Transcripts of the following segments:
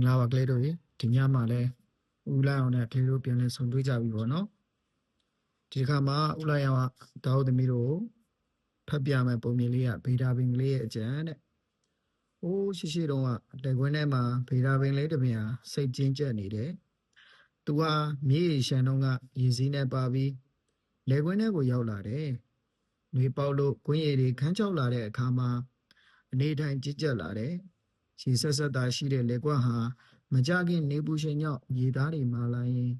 င်္ဂလာပါကလေးတို့ရေဒီညမှာလဲဦးလိုက်အောင်နဲ့ကလေးတို့ပြန်လဲဆုံတွေ့ကြပြီပေါ့နော်ဒီတစ်ခါမှာဦးလိုက်အောင်ကတောက်သမီးတို့ကိုဖတ်ပြမယ်ပုံမြင်လေးကဗေဒာပင်ကလေးရဲ့အကြံတဲ့။အိုးရှိရှိတုန်းကလက်ခွင်းထဲမှာဗေဒာပင်လေးတစ်ပင်ဟာစိတ်ကျဉ်ကျက်နေတယ်။သူဟာမြေရရှန်တုန်းကရည်စည်းနဲ့ပါပြီးလက်ခွင်းထဲကိုရောက်လာတယ်။နှွေပေါက်လို့ကွင်းရည်တွေခန်းချောက်လာတဲ့အခါမှာအနေထိုင်ကြည်ကြက်လာတယ်။ ရေဆက်ဆက်သာရှိတဲ့လက်ကွက်ဟာမကြခင်နေပူရှင်ကြောင့်ရေသားတွေမာလာရင်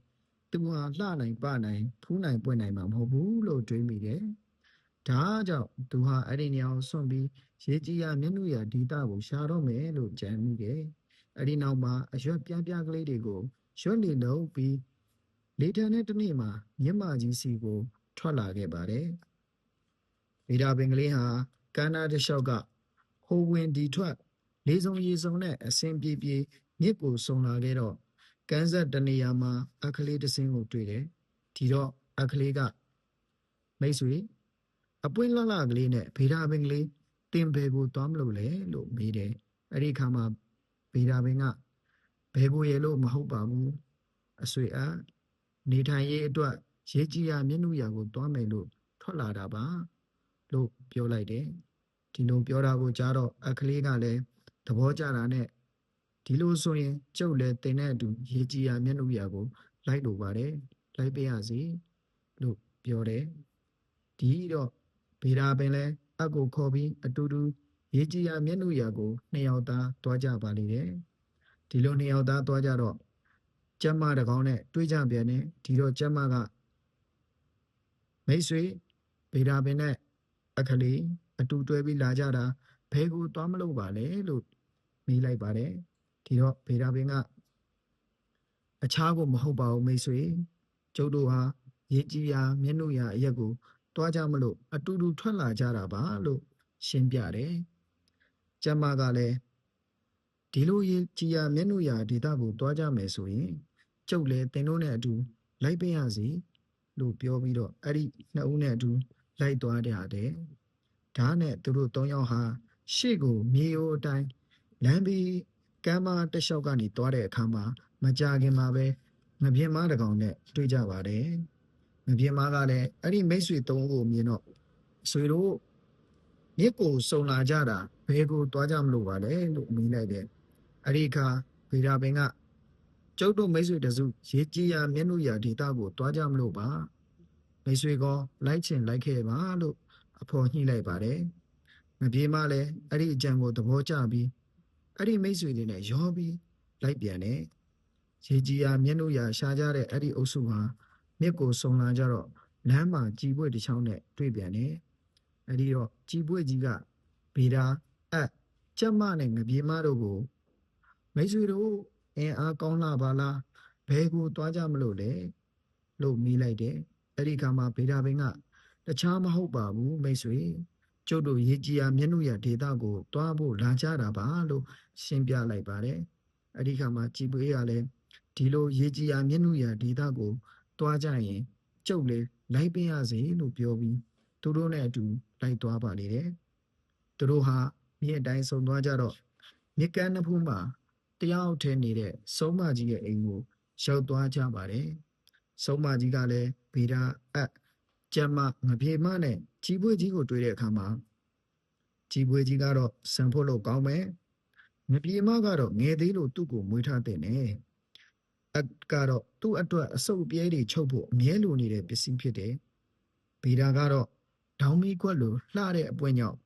သူဟာလှနိုင်ပနိုင်ဖူးနိုင်ပွင့်နိုင်မှာမဟုတ်ဘူးလို့တွေးမိတယ်။ဒါကြောင့်သူဟာအဲ့ဒီနေရာကိုဆွန့်ပြီးရေကြီးရမျက်နှာရဒေတာကိုရှာတော့မယ်လို့ကြံမိတယ်။အဲ့ဒီနောက်မှာအရွက်ပြားပြားကလေးတွေကိုရွက်နေလုံးပြီးလေထန်တဲ့တစ်နေ့မှာမြင့်မာကြီးစီကို ထွက်လာခဲ့ပါတယ်။ဗေဒာပင်ကလေးဟာကန္နာတစ်လျှောက်ကဟိုဝင်ဒီထွက် လေးစုံရေစုံနဲ့အစင်ပြေပြေမြစ်ကိုစုံလာခဲ့တော့ကန်းဆက်တနေရာမှာအခလေးတစ်စင်းကိုတွေ့တယ်ဒီတော့အခလေးကမိတ်ဆွေအပွင့်လှလှကလေးနဲ့ဗေဒာပင်ကလေးတင်ဘယ်ကိုသွားမလို့လဲလို့မေးတယ်အဲ့ဒီခါမှာဗေဒာပင်ကဘယ်ကိုရဲလို့မဟုတ်ပါဘူးအဆွေအနေထိုင်ရေးအတွက်ရေးကြည်ရမျက်နှာရကိုသွားမယ်လို့ထွက်လာတာပါလို့ပြောလိုက်တယ်ဒီလိုပြောတာကိုကြားတော့အခလေးကလည်းသ ဘောကျတာနဲ့ဒီလိုဆိုရင်ကျုပ်လည်းတင်တဲ့အတူရေးကြည်ရမျက်နှာရကို လိုက်လို့ပါတယ်လိုက်ပေးရစီလို့ပြောတယ်ဒီတော့ဗေဒာပင်လည်းအပ်ကိုခေါ်ပြီးအတူတူရေးကြည်ရမျက်နှာရကိုနှစ်ယောက်သားတွားကြပါလိမ့်တယ်ဒီလိုနှစ်ယောက်သားတွားကြတော့ကျမတကောင်နဲ့တွေးကြပြန်တယ်ဒီတော့ကျမကမိတ်ဆွေဗေဒာပင်နဲ့အခလေးအတူတွဲပြီးလာကြတာဘဲကိုတွားမလို့ပါလဲလို့ မေးလိုက်ပါတယ်ဒီတော့ဗေဒာပင်ကအခြားကိုမဟုတ်ပါဘူးမိတ်ဆွေကျုပ်တို့ဟာရေးကြည်ရာမျက်နှာရာအရက်ကိုတွားကြမလို့အတူတူထွက်လာကြတာပါလို့ရှင်းပြတယ်ကျမကလည်းဒီလိုရေးကြည်ရာမျက်နှာရာဒေတာကိုတွားကြမယ်ဆိုရင်ကျုပ်လည်းတင်တို့နဲ့အတူလိုက်ပေးရစီလို့ပြောပြီးတော့အဲ့ဒီနှစ်ဦးနဲ့အတူလိုက်သွားကြတယ်ဓာတ်နဲ့သူတို့၃ယောက်ဟာရှေ့ကိုမြေအိုအတိုင်း လမ်းပြီးကမ်းမတစ်လျှောက်ကနေသွားတဲ့အခါမှာမကြခင်မှာပဲငပြင်းမတကောင်နဲ့တွေ့ကြပါတယ်ငပြင်းမကလည်းအဲ့ဒီမိတ်ဆွေ၃ဦးကိုမြင်တော့ဆွေတို့မြစ်ကိုစုံလာကြတာဘယ်ကိုသွားကြမလို့ပါလဲလို့မေးလိုက်တယ်အဲ့ဒီအခါဗေဒာပင်ကကျုပ်တို့မိတ်ဆွေတစုရေးကြည်ရမျက်နှာရဒေတာကိုသွားကြမလို့ပါမိတ်ဆွေကောလိုက်ချင်လိုက်ခဲ့ပါလို့အဖော်ညှိလိုက်ပါတယ်ငပြေမလည်းအဲ့ဒီအကြံကိုသဘောကျပြီး အဲ့ဒီမိတ်ဆွေတွေနဲ့ရောပြီးလိုက်ပြန်တယ်ရေကြီးရာမျက်နှာရာရှားကြတဲ့အဲ့ဒီအုပ်စုဟာမြစ်ကိုစုံလာကြတော့လမ်းမှာကြည်ပွေတစ်ချောင်းနဲ့တွေ့ပြန်တယ်အဲ့ဒီတော့ကြည်ပွေကြီးကဗေဒာအက်ကျက်မနဲ့ငပြေမတို့ကိုမိတ်ဆွေတို့အင်အားကောင်းလာပါလားဘဲကိုသွားကြမလို့လဲလို့မိလိုက်တယ်အဲ့ဒီကမှဗေဒာဘင်းကတခြားမဟုတ်ပါဘူးမိတ်ဆွေ ကျုပ်တို့ရေကြီးရာမျက်နှာရဒေတာကိုတွားဖို့လာကြတာပါလို့ရှင်းပြလိုက်ပါတယ်အဲ့ဒီခါမှာကြည်ပွေးကလည်းဒီလိုရေကြီးရာမျက်နှာရဒေတာကိုတွားကြရင်ကျုပ်လည်းလိုက်ပေးရစေလို့ပြောပြီးသူတို့နဲ့အတူလိုက်သွားပါလေတယ်သူတို့ဟာမြစ်အတိုင်းဆုံသွားကြတော့မြစ်ကမ်းနှစ်ဖူးမှာတယောက်ထဲနေတဲ့စုံမကြီးရဲ့အိမ်ကိုရောက်သွားကြပါတယ်စုံမကြီးကလည်းဗေဒာအပ် ကျမငပြေမနဲ့ကြီးပွေးကြီးကိုတွေ့တဲ့အခါမှာကြီးပွေးကြီးကတော့စံဖို့လို့ကောင်းမယ်ငပြေမကတော့ငယ်သေးလို့သူ့ကိုမွေးထားတဲ့နဲ့အကတော့သူ့အတွက်အစုပ်ပြဲတွေချုပ်ဖို့အမြဲလိုနေတဲ့ပစ္စည်းဖြစ်တယ်ဗေဒာကတော့ဒေါင်းမီခွက်လိုလှတဲ့အပွင့်ကြောင့်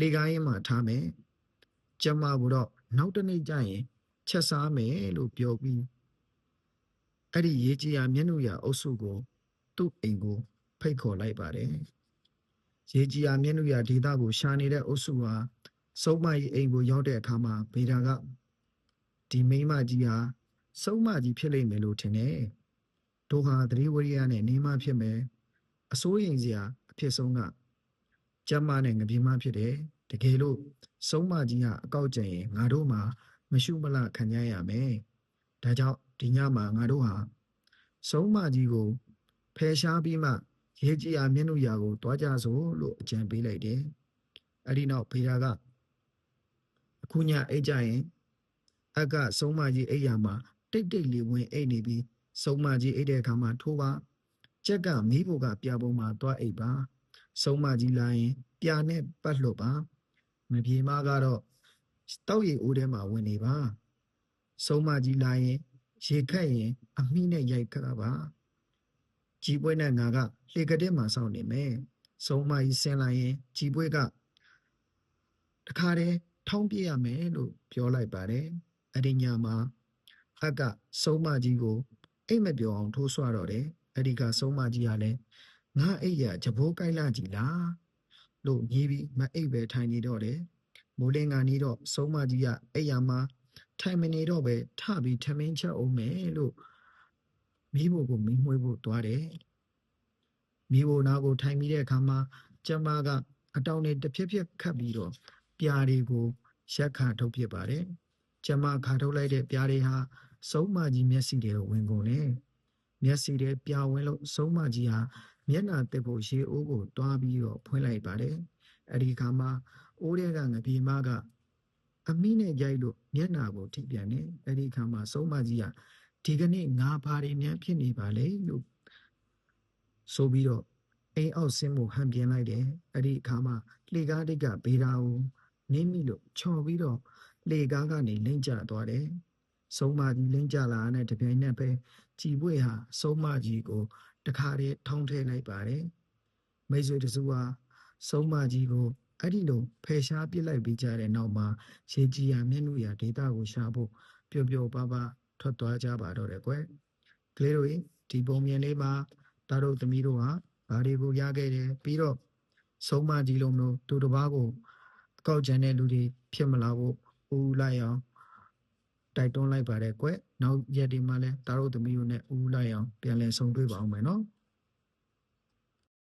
လေကားရင်မှာထားမယ်ကျမကတော့နောက်တစ်နေ့ကျရင်ချက်စားမယ်လို့ပြောပြီးအဲ့ဒီရေးကြီးရမျက်နှာရအုပ်စုကိုသူ့အိမ်ကို ဖိတ်ခေါ်လိုက်ပါတယ်။ရေကြီးရမျက်နှာရဒေတာကိုရှာနေတဲ့အုပ်စုဟာစုံမကြီးအိမ်ကိုရောက်တဲ့အခါမှာဗေဒာကဒီမိန်းမကြီးဟာစုံမကြီးဖြစ်လိမ့်မယ်လို့ထင်တယ်။တို့ဟာသတိဝရိယနဲ့နေမဖြစ်မယ်။အစိုးရင်စရာအဖြစ်ဆုံးကကျမနဲ့ငပြေမဖြစ်တယ်။တကယ်လို့စုံမကြီးကအကောက်ကျင်ရင်ငါတို့မှာမရှုမလခံကြရမယ်။ဒါကြောင့်ဒီညမှာငါတို့ဟာစုံမကြီးကိုဖယ်ရှားပြီးမှ ရေးကြည်အားမျက်နှာရာကိုတွားကြစို့လို့အကြံပေးလိုက်တယ်။အဲ့ဒီနောက်ဖေရာကအခုညအိတ်ကြရင်အကဆုံးမကြီးအိပ်ရာမှာတိတ်တိတ်လေးဝင်အိတ်နေပြီးဆုံးမကြီးအိတ်တဲ့အခါမှာထိုးပါကြက်ကမီးဖို့ကပြပုံမှာသွားအိတ်ပါဆုံးမကြီးလာရင်ပြာနဲ့ပတ်လွတ်ပါမပြေမကတော့တောက်ရီအိုးထဲမှာဝင်နေပါဆုံးမကြီးလာရင်ရေခတ်ရင်အမိနဲ့ရိုက်ခတ်ပါ ကြီးပွဲနဲ့ငါကလေကတဲ့မှာစောင့်နေမယ်ဆုံးမကြီးဆင်းလာရင်ကြီးပွဲကတခါတည်းထောင်းပြရမယ်လို့ပြောလိုက်ပါတယ်အဲ့ဒီညမှာအကဆုံးမကြီးကိုအိတ်မပြောအောင်ထိုးဆွတော့တယ်အဲ့ဒီကဆုံးမကြီးကလည်းငါအိတ်ရကြဘိုးကိုက်လာကြည်လားလို့ညီးပြီးမအိတ်ပဲထိုင်နေတော့တယ်မိုးလင်းကနေတော့ဆုံးမကြီးကအိတ်ရမှာထိုင်မနေတော့ပဲထပြီးထမင်းချက်အောင်မယ်လို့ မိဖို့ကိုမိမွှေးဖို့သွားတယ်မိဖို့နာကိုထိုင်ပြီးတဲ့အခါမှာကျမကအတောင်နဲ့တစ်ဖြက်ဖြက်ခတ်ပြီးတော့ပြာတွေကိုရက်ခါထုတ်ဖြစ်ပါတယ်ကျမခါထုတ်လိုက်တဲ့ပြာတွေဟာဆုံးမကြီးမျက်စိတွေကိုဝင်ကုန်တယ်မျက်စိတွေပြာဝင်လို့ဆုံးမကြီးဟာမျက်နှာတက်ဖို့ရေအိုးကိုတွားပြီးတော့ဖွင့်လိုက်ပါတယ်အဲ့ဒီခါမှာအိုးတဲ့ကငပြေမကအမိနဲ့ရိုက်လို့မျက်နှာကိုထိပြန်တယ်အဲ့ဒီခါမှာဆုံးမကြီးက ဒီကနေ့ငါဘာတွေများဖြစ်နေပါလဲလို့ဆိုပြီးတော့အိမ်အောက်ဆင်းဖို့ဟန်ပြင်လိုက်တယ်အဲ့ဒီအခါမှာလှေကားတိတ်ကဘေးတာကိုနင်းမိလို့ချော်ပြီးတော့လှေကားကနေလိမ့်ကျသွားတယ်ဆုံးမကြီးလိမ့်ကျလာတဲ့တပြိုင်နက်ပဲကြည်ပွေဟာဆုံးမကြီးကိုတခါတည်းထောင်းထဲလိုက်ပါတယ်မိတ်ဆွေတစုဟာဆုံးမကြီးကိုအဲ့ဒီလိုဖယ်ရှားပစ်လိုက်ပြီးကြတဲ့နောက်မှာရေကြီးရမျက်နှာရဒေတာကိုရှာဖို့ပျော်ပျော်ပါပါ ထွက်သွားကြပါတော့တယ်ကွယ်ကလေးတို့ဒီပုံမြင်လေးမှာတာတို့သမီးတို့ဟာဘာတွေကိုရခဲ့တယ်ပြီးတော့ဆုံးမကြီးလုံးတို့သူတစ်ပါးကိုအကောက်ကျန်တဲ့လူတွေဖြစ်မလာဖို့ဦးလိုက်အောင်တိုက်တွန်းလိုက်ပါတယ်ကွယ်နောက်ရက်ဒီမှာလဲတာတို့သမီးတို့နဲ့ဦးလိုက်အောင်ပြန်လည်ဆုံတွေ့ပါအောင်မယ်နော်